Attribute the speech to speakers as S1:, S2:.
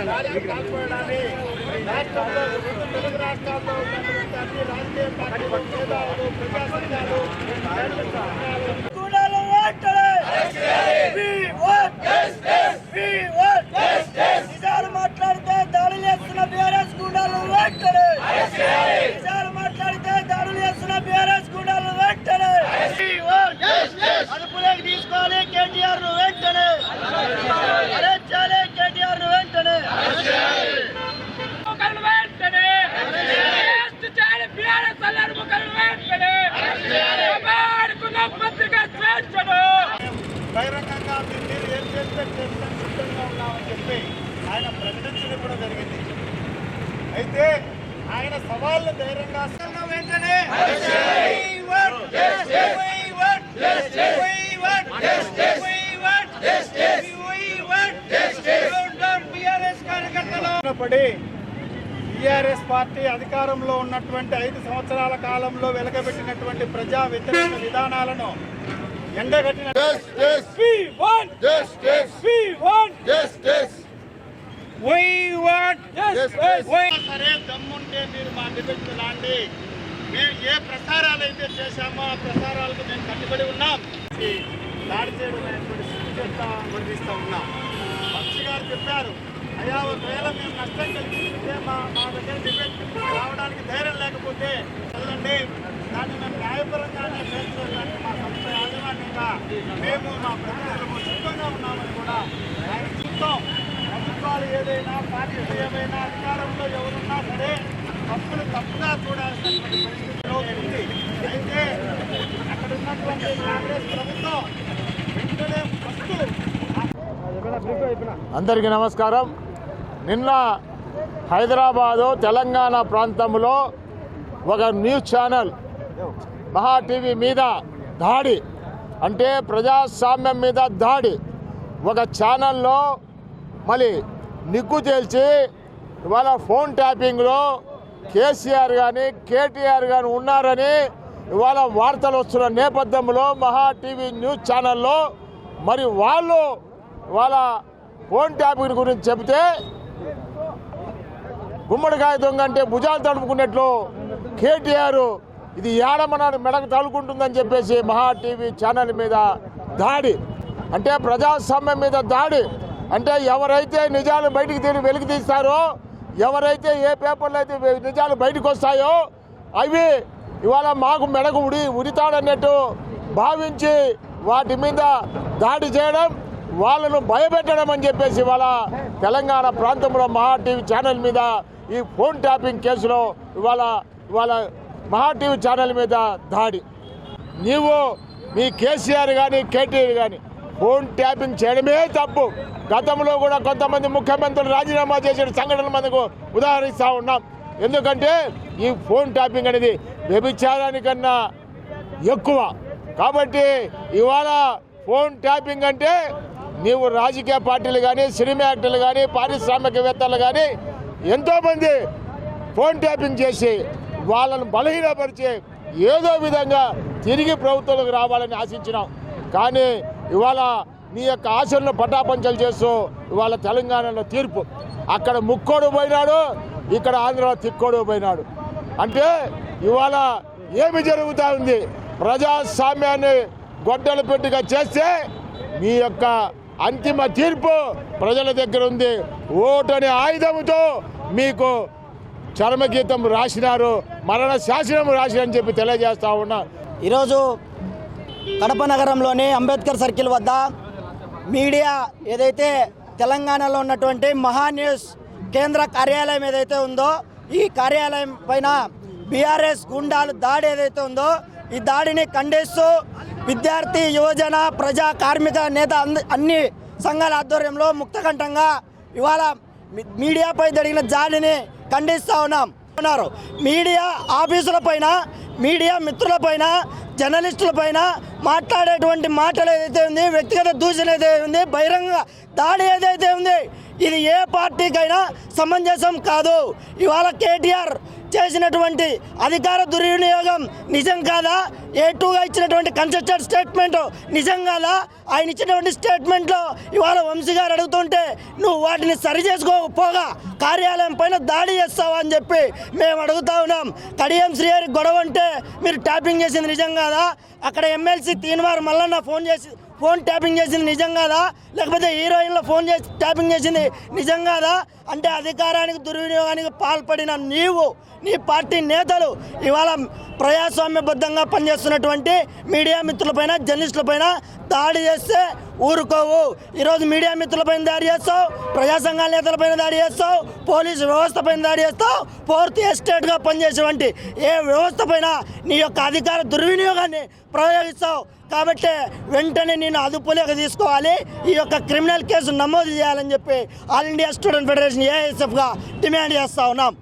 S1: రోజు రాష్ట్రంలో తెలుగు రాష్ట్రాల్లో ఉన్నటువంటి అన్ని రాజకీయ పార్టీలు మేధావులు ప్రజా సంఘాలు
S2: నిజాలు మాట్లాడితే దాడులు చేస్తున్న బీఆర్ఎస్ గుండాలు వెంటనే నిజాలు మాట్లాడితే దాడులు చేస్తున్న బీఆర్ఎస్ గుండాలు వెంటనే అదుపులోకి తీసుకోవాలి కేటీఆర్ వెంటనే
S1: బహిరంగంగా మీ- మీరు ఏం చేస్తే చేస్తాం సిద్ధంగా ఉన్నామని చెప్పి ఆయన ప్రకటించడం కూడా జరిగింది. అయితే ఆయన సవాళ్ళు ధైర్యంగా వెంటనే పడి టీఆర్ఎస్ పార్టీ అధికారంలో ఉన్నటువంటి ఐదు సంవత్సరాల కాలంలో వెలగబెట్టినటువంటి ప్రజా వ్యతిరేక విధానాలను ఎండగట్టిన! We want
S3: Justice!
S1: We want
S3: Justice!
S1: We want
S3: Justice!
S1: We- సరే దమ్ముంటే మీరు మా డిబేట్ లాంటి మేము ఏ ప్రసారాలు అయితే చేశామో ఆ ప్రసారాలకు మేము కట్టుబడి ఉన్నాం దాడి చేయడం అనేటువంటి స్థితి చేత వర్ణిస్తూ ఉన్నాం పక్షి గారు చెప్పారు అయ్యా ఒకవేళ మేము నష్టం కలిగిస్తే మా మా దగ్గర డిబేట్ రావడానికి ధైర్యం లేకపోతే చదవండి దాన్ని మేము న్యాయపరంగానే ఫేస్ చేయడానికి మా సంస్థ యాజమాన్యంగా మేము మా ప్రతినిధులు సిద్ధంగా ఉన్నామని కూడా ఆయన చూస్తాం ప్రభుత్వాలు ఏదైనా పార్టీలు ఏమైనా అధికారంలో ఎవరున్నా సరే తప్పులు తప్పుగా చూడాల్సినటువంటి పరిస్థితిలో ఉంది అయితే అక్కడ ఉన్నటువంటి కాంగ్రెస్ ప్రభుత్వం వెంటనే ఫస్ట్
S3: అందరికీ నమస్కారం. నిన్న హైదరాబాదు తెలంగాణ ప్రాంతంలో ఒక న్యూస్ ఛానల్ మహా టీవీ మీద దాడి అంటే ప్రజాస్వామ్యం మీద దాడి ఒక ఛానల్లో మళ్ళీ నిగ్గు తేల్చి ఇవాళ ఫోన్ ట్యాపింగ్లో కేసీఆర్ కానీ కేటీఆర్ కానీ ఉన్నారని ఇవాళ వార్తలు వస్తున్న నేపథ్యంలో మహా టీవీ న్యూస్ ఛానల్లో మరి వాళ్ళు వాళ్ళ ఫోన్ ట్యాపింగ్ గురించి చెబితే గుమ్మడికాయ దొంగ అంటే భుజాలు తడుపుకున్నట్లు కేటీఆర్ ఇది ఏడమనాడు మెడకు తగులుకుంటుందని చెప్పేసి మహా టీవీ ఛానల్ మీద దాడి. అంటే ప్రజాస్వామ్యం మీద దాడి. అంటే ఎవరైతే నిజాలు బయటికి తీరి వెలికి తీస్తారో ఎవరైతే ఏ పేపర్లో అయితే నిజాలు బయటకు వస్తాయో అవి ఇవాళ మాకు మెడకు ఉడి ఉరితాడన్నట్టు భావించి వాటి మీద దాడి చేయడం వాళ్ళను భయపెట్టడం అని చెప్పేసి ఇవాళ తెలంగాణ ప్రాంతంలో మహా టీవీ ఛానల్ మీద ఈ ఫోన్ ట్యాపింగ్ కేసులో ఇవాళ ఇవాళ మహా టీవీ ఛానల్ మీద దాడి. నీవు మీ కేసీఆర్ కానీ కేటీఆర్ కానీ ఫోన్ ట్యాపింగ్ చేయడమే తప్పు. గతంలో కూడా కొంతమంది ముఖ్యమంత్రులు రాజీనామా చేసిన సంఘటనలు మనకు ఉదాహరిస్తూ ఉన్నాం. ఎందుకంటే ఈ ఫోన్ ట్యాపింగ్ అనేది వ్యభిచారానికన్నా ఎక్కువ. కాబట్టి ఇవాళ ఫోన్ ట్యాపింగ్ అంటే నీవు రాజకీయ పార్టీలు కానీ సినిమా యాక్టర్లు కానీ పారిశ్రామికవేత్తలు కానీ ఎంతోమంది ఫోన్ ట్యాపింగ్ చేసి వాళ్ళను బలహీనపరిచి ఏదో విధంగా తిరిగి ప్రభుత్వంలోకి రావాలని ఆశించినాం. కానీ ఇవాళ నీ యొక్క ఆశలను పటాపంచలు చేస్తూ ఇవాళ తెలంగాణలో తీర్పు. అక్కడ ముక్కోడు పోయినాడు ఇక్కడ ఆంధ్రలో తిక్కోడు పోయినాడు. అంటే ఇవాళ ఏమి జరుగుతూ ఉంది? ప్రజాస్వామ్యాన్ని గొడ్డలు పెట్టుగా చేస్తే మీ యొక్క అంతిమ తీర్పు ప్రజల దగ్గర ఉంది. ఓటని ఆయుధముతో ఆయుధంతో మీకు చరమగీతం రాసినారు మరణ శాసనం రాసినని చెప్పి తెలియజేస్తా ఉన్నా.
S2: ఈరోజు కడప నగరంలోని అంబేద్కర్ సర్కిల్ వద్ద మీడియా ఏదైతే తెలంగాణలో ఉన్నటువంటి మహా న్యూస్ కేంద్ర కార్యాలయం ఏదైతే ఉందో ఈ కార్యాలయం పైన బీఆర్ఎస్ గుండాలు దాడి ఏదైతే ఉందో ఈ దాడిని ఖండిస్తూ విద్యార్థి యువజన ప్రజా కార్మిక నేత అన్ని సంఘాల ఆధ్వర్యంలో ముక్తకంఠంగా ఇవాళ మీడియాపై జరిగిన దాడిని ఖండిస్తూ ఉన్నాం. ఉన్నారు. మీడియా ఆఫీసుల పైన మీడియా మిత్రుల పైన జర్నలిస్టుల పైన మాట్లాడేటువంటి మాటలు ఏదైతే ఉంది వ్యక్తిగత దూషణ ఏదైతే ఉంది బహిరంగ దాడి ఏదైతే ఉంది ఇది ఏ పార్టీకైనా సమంజసం కాదు. ఇవాళ కేటీఆర్ చేసినటువంటి అధికార దుర్వినియోగం నిజం కాదా? ఏ టూగా ఇచ్చినటువంటి కన్సెప్టెడ్ స్టేట్మెంట్ నిజం కాదా? ఆయన ఇచ్చినటువంటి స్టేట్మెంట్లో ఇవాళ వంశీ గారు అడుగుతుంటే నువ్వు వాటిని సరి చేసుకోకపోగా కార్యాలయం పైన దాడి చేస్తావా? అని చెప్పి మేము అడుగుతా ఉన్నాం. కడియం శ్రీహరి గొడవ అంటే మీరు ట్యాపింగ్ చేసింది నిజం కాదా? అక్కడ ఎమ్మెల్సీ తీన్మార్ మల్లన్న ఫోన్ చేసి ఫోన్ ట్యాపింగ్ చేసింది నిజం కాదా లేకపోతే హీరోయిన్లో ఫోన్ చేసి ట్యాపింగ్ చేసింది నిజం కాదా అంటే అధికారానికి దుర్వినియోగానికి పాల్పడిన నీవు నీ పార్టీ నేతలు ఇవాళ ప్రజాస్వామ్యబద్ధంగా పనిచేస్తున్నటువంటి మీడియా మిత్రులపైన జర్నలిస్టులపైన దాడి చేస్తే ఊరుకోవు. ఈరోజు మీడియా మిత్రులపైన దాడి చేస్తావు ప్రజా సంఘాల నేతలపైన దాడి చేస్తావు పోలీసు వ్యవస్థ పైన దాడి చేస్తావు ఫోర్త్ ఎస్టేట్గా పనిచేసేవంటి ఏ వ్యవస్థ పైన నీ యొక్క అధికార దుర్వినియోగాన్ని ప్రయోగిస్తావు. కాబట్టి వెంటనే నేను అదుపులోకి తీసుకోవాలి. ఈ యొక్క క్రిమినల్ కేసు నమోదు చేయాలని చెప్పి ఆల్ ఇండియా స్టూడెంట్ ఫెడరేషన్ ఏఎస్ఎఫ్గా డిమాండ్ చేస్తా ఉన్నాం.